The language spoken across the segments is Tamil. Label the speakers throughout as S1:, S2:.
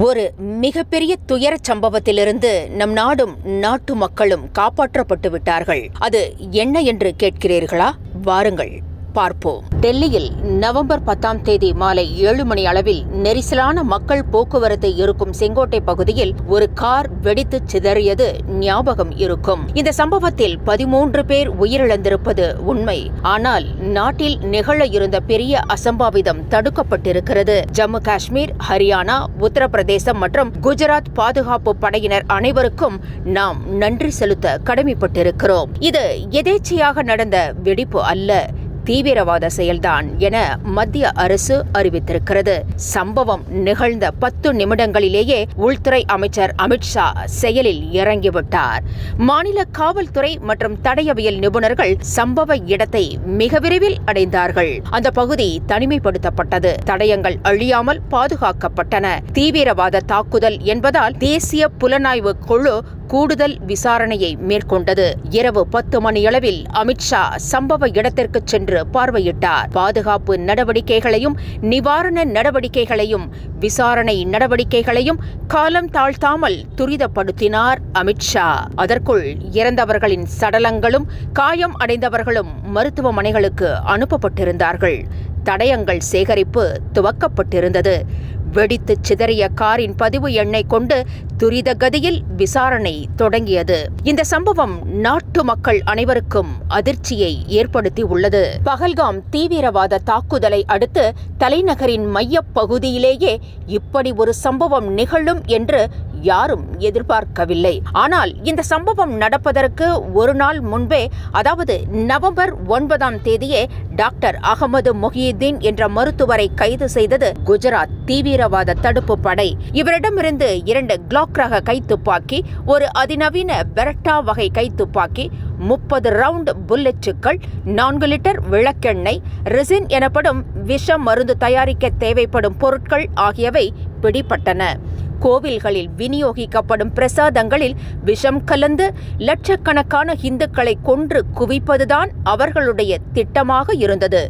S1: ஒரு மிகப்பெரிய துயரச் சம்பவத்திலிருந்து நம் நாடும் நாட்டு மக்களும் காப்பாற்றப்பட்டு விட்டார்கள். அது என்ன என்று கேட்கிறீர்களா? வாருங்கள். பார்ப்போம். டெல்லியில் நவம்பர் பத்தாம் தேதி மாலை ஏழு மணி அளவில் நெரிசலான மக்கள் போக்குவரத்து இருக்கும் செங்கோட்டை பகுதியில் ஒரு கார் வெடித்து சிதறியது ஞாபகம் இருக்கும். இந்த சம்பவத்தில் பதிமூன்று பேர் உயிரிழந்திருப்பது உண்மை. ஆனால் நாட்டில் நிகழ இருந்த பெரிய அசம்பாவிதம் தடுக்கப்பட்டிருக்கிறது. ஜம்மு காஷ்மீர் ஹரியானா உத்தரப்பிரதேசம் மற்றும் குஜராத் பாதுகாப்பு படையினர் அனைவருக்கும் நாம் நன்றி செலுத்த கடமைப்பட்டிருக்கிறோம். இது எதேச்சையாக நடந்த வெடிப்பு அல்ல. தீவிரவாத செயல்தான் என மத்திய அரசு அறிவித்திருக்கிறது. சம்பவம் நிகழ்ந்த பத்து நிமிடங்களிலேயே உள்துறை அமைச்சர் அமித்ஷா செயலில் இறங்கிவிட்டார். மாநில காவல்துறை மற்றும் தடயவியல் நிபுணர்கள் சம்பவ இடத்தை மிக விரைவில் அடைந்தார்கள். அந்த பகுதி தனிமைப்படுத்தப்பட்டது. தடயங்கள் அழியாமல் பாதுகாக்கப்பட்டன. தீவிரவாத தாக்குதல் என்பதால் தேசிய புலனாய்வு குழு கூடுதல் விசாரணையை மேற்கொண்டது. இரவு பத்து மணியளவில் அமித்ஷா சம்பவ இடத்திற்கு சென்று பார்வையிட்டார். பாதுகாப்பு நடவடிக்கைகளையும் நிவாரண நடவடிக்கைகளையும் விசாரணை நடவடிக்கைகளையும் காலம் தாழ்த்தாமல் துரிதப்படுத்தினார் அமித்ஷா அதற்குள் இறந்தவர்களின் சடலங்களும் காயம் அடைந்தவர்களும் மருத்துவமனைகளுக்கு அனுப்பப்பட்டிருந்தார்கள். தடயங்கள் சேகரிப்பு துவக்கப்பட்டிருந்தது. வெடித்து சிதறிய காரின் பதிவு எண்ணை கொண்டு துரித கதியில் விசாரணை தொடங்கியது. இந்த சம்பவம் நாட்டு மக்கள் அனைவருக்கும் அதிர்ச்சியை ஏற்படுத்தி உள்ளது பகல்காம் தீவிரவாத தாக்குதலை அடுத்து தலைநகரின் மையப்பகுதியிலேயே இப்படி ஒரு சம்பவம் நிகழும் என்று யாரும் எதிர்பார்க்கவில்லை. ஆனால் இந்த சம்பவம் நடப்பதற்கு ஒரு நாள் முன்பே அதாவது நவம்பர் ஒன்பதாம் தேதியே டாக்டர் அகமது மொஹியுத்தீன் என்ற மருத்துவரை கைது செய்தது குஜராத் தீவிரவாத தடுப்பு படை. இவரிடமிருந்து இரண்டு கிளாக் ரக கைத்துப்பாக்கி ஒரு அதிநவீன பெரட்டா வகை கைத்துப்பாக்கி முப்பது ரவுண்ட் புல்லெட்டுகள் நான்கு லிட்டர் விளக்கெண்ணெய் ரெசின் எனப்படும் விஷ மருந்து தயாரிக்க தேவைப்படும் பொருட்கள் ஆகியவை பிடிபட்டன. கோவில்களில் விநியோகிக்கப்படும் பிரசாதங்களில் விஷம் கலந்து லட்சக்கணக்கான இந்துக்களை கொன்று குவிப்பதுதான் அவர்களுடைய திட்டமாக இருந்தது.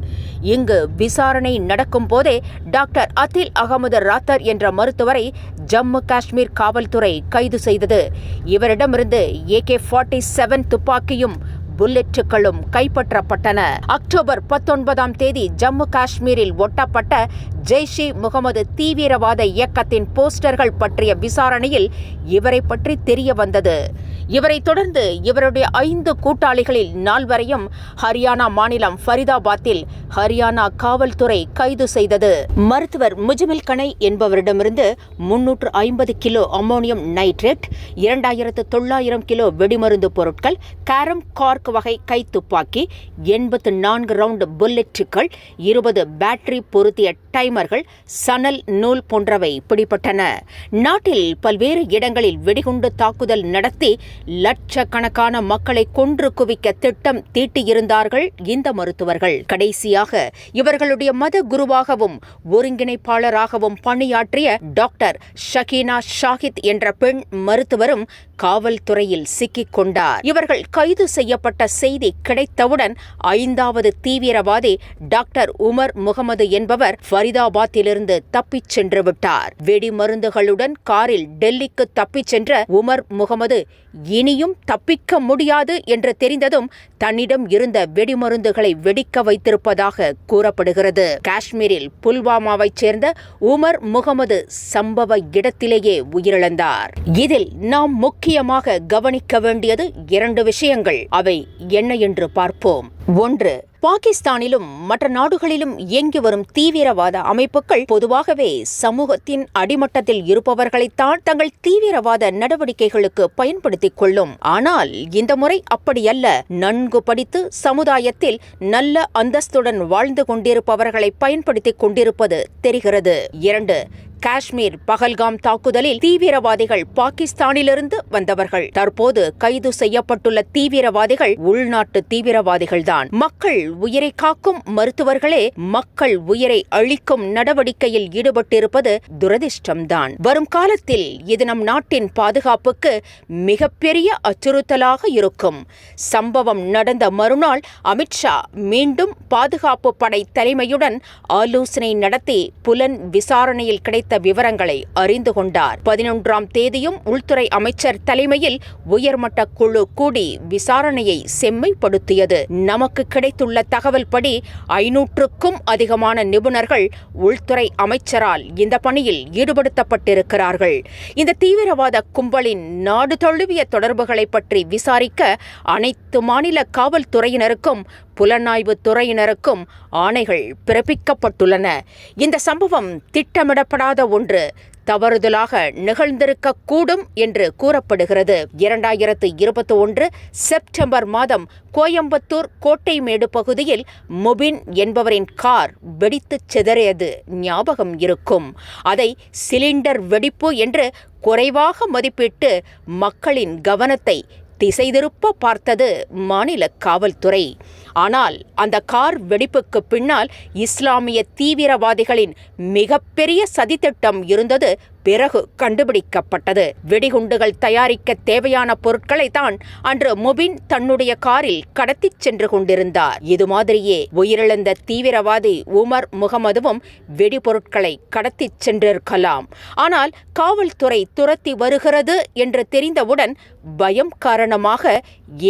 S1: இங்கு விசாரணை நடக்கும் போதே டாக்டர் அதில் அகமது ராத்தர் என்ற மருத்துவரை ஜம்மு காஷ்மீர் காவல்துறை கைது செய்தது. இவரிடமிருந்து ஏகே ஃபார்ட்டி செவன் துப்பாக்கியும் புல்லெட்டுகளும் கைப்பற்றப்பட்டன. அக்டோபர் பத்தொன்பதாம் தேதி ஜம்மு காஷ்மீரில் ஒட்டப்பட்ட ஜெய்ஷி முகமது தீவிரவாத இயக்கத்தின் போஸ்டர்கள் பற்றிய விசாரணையில் இவரை பற்றி தெரிய வந்தது. இவரை தொடர்ந்து இவருடைய ஐந்து கூட்டாளிகளில் நால்வரையும் ஹரியானா மாநிலம் ஃபரிதாபாத்தில் ஹரியானா காவல்துறை கைது செய்தது. மருத்துவர் முஜமில் கனை என்பவரிடமிருந்து முன்னூற்று ஐம்பது கிலோ அம்மோனியம் நைட்ரேட் இரண்டாயிரத்து தொள்ளாயிரம் கிலோ வெடிமருந்து பொருட்கள் கேரம் கார்க் வகை கைத்துப்பாக்கி எண்பத்து நான்கு ரவுண்ட் புல்லெட்டுகள் இருபது பேட்டரி பொருத்திய டைமர்கள் சணல் நூல் போன்றவை பிடிபட்டன. நாட்டில் பல்வேறு இடங்களில் வெடிகுண்டு தாக்குதல் நடத்தி லட்சக்கணக்கான மக்களை கொன்று குவிக்க திட்டம் தீட்டியிருந்தார்கள் இந்த மருத்துவர்கள். கடைசியாக இவர்களுடைய மத குருவாகவும் ஒருங்கிணைப்பாளராகவும் பணியாற்றிய டாக்டர் ஷகீனா ஷாஹித் என்ற பெண் மருத்துவரும் காவல்துறையில் சிக்கிக் கொண்டார். இவர்கள் கைது செய்யப்பட்ட செய்தி கிடைத்தவுடன் ஐந்தாவது தீவிரவாதி டாக்டர் உமர் முகமது என்பவர் ஃபரிதாபாத்திலிருந்து தப்பிச் சென்று விட்டார். வெடிமருந்துகளுடன் காரில் டெல்லிக்கு தப்பிச் சென்ற உமர் முகமது இனியும் தப்பிக்க முடியாது என்று தெரிந்ததும் தன்னிடம் இருந்த வெடிமருந்துகளை வெடிக்க வைத்திருப்பதாக கூறப்படுகிறது. காஷ்மீரில் புல்வாமாவைச் சேர்ந்த உமர் முகமது சம்பவ இடத்திலேயே உயிரிழந்தார். இதில் நாம் முக்கியமாக கவனிக்க வேண்டியது இரண்டு விஷயங்கள். அவை என்ன என்று பார்ப்போம். ஒன்று பாகிஸ்தானிலும் மற்ற நாடுகளிலும் இயங்கி வரும் தீவிரவாத அமைப்புகள் பொதுவாகவே சமூகத்தின் அடிமட்டத்தில் இருப்பவர்களைத்தான் தங்கள் தீவிரவாத நடவடிக்கைகளுக்கு பயன்படுத்திக் கொள்ளும். ஆனால் இந்த முறை அப்படியல்ல. நன்கு படித்து சமுதாயத்தில் நல்ல அந்தஸ்துடன் வாழ்ந்து கொண்டிருப்பவர்களை பயன்படுத்திக் கொண்டிருப்பது தெரிகிறது. இரண்டு காஷ்மீர் பகல்காம் தாக்குதலில் தீவிரவாதிகள் பாகிஸ்தானிலிருந்து வந்தவர்கள். தற்போது கைது செய்யப்பட்டுள்ள தீவிரவாதிகள் உள்நாட்டு தீவிரவாதிகள்தான். மக்கள் உயிரை காக்கும் மருத்துவர்களே மக்கள் உயிரை அழிக்கும் நடவடிக்கையில் ஈடுபட்டிருப்பது துரதிர்ஷ்டம்தான். வரும் காலத்தில் இது நம் நாட்டின் பாதுகாப்புக்கு மிகப்பெரிய அச்சுறுத்தலாக இருக்கும். சம்பவம் நடந்த மறுநாள் அமித்ஷா மீண்டும் பாதுகாப்பு படை தலைமையுடன் ஆலோசனை நடத்தி புலன் விசாரணையில் கிடைத்த குறித்த விவரங்களை அறிந்து கொண்டார். பதினொன்றாம் தேதியும் உள்துறை அமைச்சர் தலைமையில் உயர்மட்ட குழு கூடி விசாரணையை செம்மைப்படுத்தியது. நமக்கு கிடைத்துள்ள தகவல் படி ஐநூற்றுக்கும் அதிகமான நிபுணர்கள் உள்துறை அமைச்சரால் இந்த பணியில் ஈடுபடுத்தப்பட்டிருக்கிறார்கள். இந்த தீவிரவாத கும்பலின் நாடு தழுவிய தொடர்புகளை பற்றி விசாரிக்க அனைத்து மாநில காவல்துறையினருக்கும் புலனாய்வு துறையினருக்கும் ஆணைகள் பிறப்பிக்கப்பட்டுள்ளன. இந்த சம்பவம் திட்டமிடப்படாத ஒன்று தவறுதலாக நிகழ்ந்திருக்கக்கூடும் என்று கூறப்படுகிறது. இரண்டாயிரத்து இருபத்தி ஒன்று செப்டம்பர் மாதம் கோயம்புத்தூர் கோட்டைமேடு பகுதியில் முபின் என்பவரின் கார் வெடித்துச் சிதறியது. ஞாபகம் இருக்கும். அதை சிலிண்டர் வெடிப்பு என்று குறைவாக மதிப்பிட்டு மக்களின் கவனத்தை திசை திருப்ப பார்த்தது மாநில காவல்துறை. ஆனால் அந்த கார் வெடிப்புக்கு பின்னால் இஸ்லாமிய தீவிரவாதிகளின் மிகப்பெரிய சதித்திட்டம் இருந்தது பிறகு கண்டுபிடிக்கப்பட்டது. வெடிகுண்டுகள் தயாரிக்க தேவையான பொருட்களை தான் அன்று முபின் தன்னுடைய காரில் கடத்திச் சென்று கொண்டிருந்தார். இது மாதிரியே உயிரிழந்த தீவிரவாதி உமர் முகமதுவும் வெடிபொருட்களை கடத்திச் சென்றிருக்கலாம். ஆனால் காவல்துறை துரத்தி வருகிறது என்று தெரிந்தவுடன் பயம் காரணமாக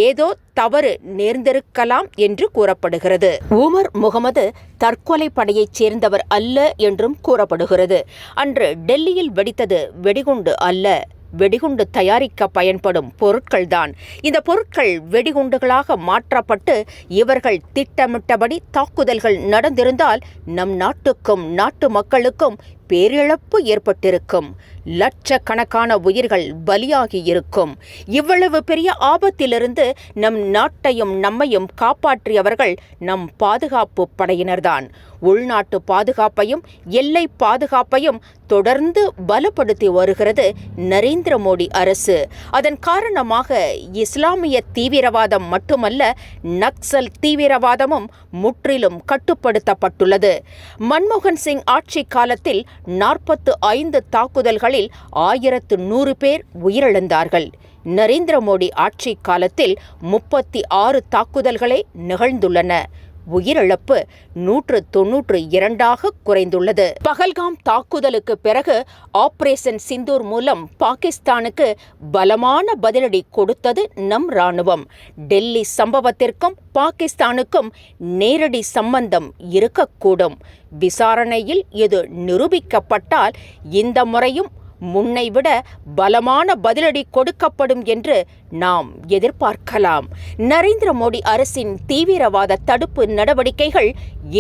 S1: ஏதோ தவறு நேர்ந்திருக்கலாம் என்று கூறப்படுகிறது. உமர் முகமது தற்கொலை படையைச் சேர்ந்தவர் அல்ல என்றும் கூறப்படுகிறது. அன்று டெல்லியில் வெடித்தது வெடிகுண்டு அல்ல வெடிகுண்டு தயாரிக்க பயன்படும் பொருட்கள்தான். இந்த பொருட்கள் வெடிகுண்டுகளாக மாற்றப்பட்டு இவர்கள் திட்டமிட்டபடி தாக்குதல்கள் நடந்திருந்தால் நம் நாட்டுக்கும் நாட்டு மக்களுக்கும் பேரிழப்பு ஏற்பட்டிருக்கும். லட்சக்கணக்கான உயிர்கள் பலியாகி இருக்கும் இவ்வளவு பெரிய ஆபத்திலிருந்து நம் நாட்டையும் நம்மையும் காப்பாற்றியவர்கள் நம் பாதுகாப்பு படையினர்தான். உள்நாட்டு பாதுகாப்பையும் எல்லை பாதுகாப்பையும் தொடர்ந்து பலப்படுத்தி வருகிறது நரேந்திர மோடி அரசு. அதன் காரணமாக இஸ்லாமிய தீவிரவாதம் மட்டுமல்ல நக்சல் தீவிரவாதமும் முற்றிலும் கட்டுப்படுத்தப்பட்டுள்ளது. மன்மோகன் சிங் ஆட்சி காலத்தில் நாற்பத்து ஐந்து தாக்குதல்களில் ஆயிரத்து நூறு பேர் உயிரிழந்தார்கள். நரேந்திர மோடி ஆட்சி காலத்தில் முப்பத்தி ஆறு தாக்குதல்களே நிகழ்ந்துள்ளன. உயிரிழப்பு நூற்று தொன்னூற்று இரண்டாக குறைந்துள்ளது. பகல்காம் தாக்குதலுக்கு பிறகு ஆபரேஷன் சிந்தூர் மூலம் பாகிஸ்தானுக்கு பலமான பதிலடி கொடுத்தது நம் ராணுவம் டெல்லி சம்பவத்திற்கும் பாகிஸ்தானுக்கும் நேரடி சம்பந்தம் இருக்கக்கூடும். விசாரணையில் இது நிரூபிக்கப்பட்டால் இந்த முறையும் முன்னை விட பலமான பதிலடி கொடுக்கப்படும் என்று நாம் எதிர்பார்க்கலாம். நரேந்திர மோடி அரசின் தீவிரவாத தடுப்பு நடவடிக்கைகள்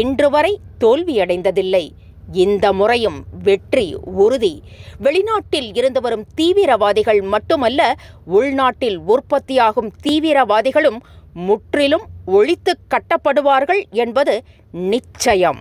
S1: இன்று வரை தோல்வியடைந்ததில்லை. இந்த முறையும் வெற்றி உறுதி. வெளிநாட்டில் இருந்து வரும் தீவிரவாதிகள் மட்டுமல்ல உள்நாட்டில் உற்பத்தியாகும் தீவிரவாதிகளும் முற்றிலும் ஒழித்து கட்டப்படுவார்கள் என்பது நிச்சயம்.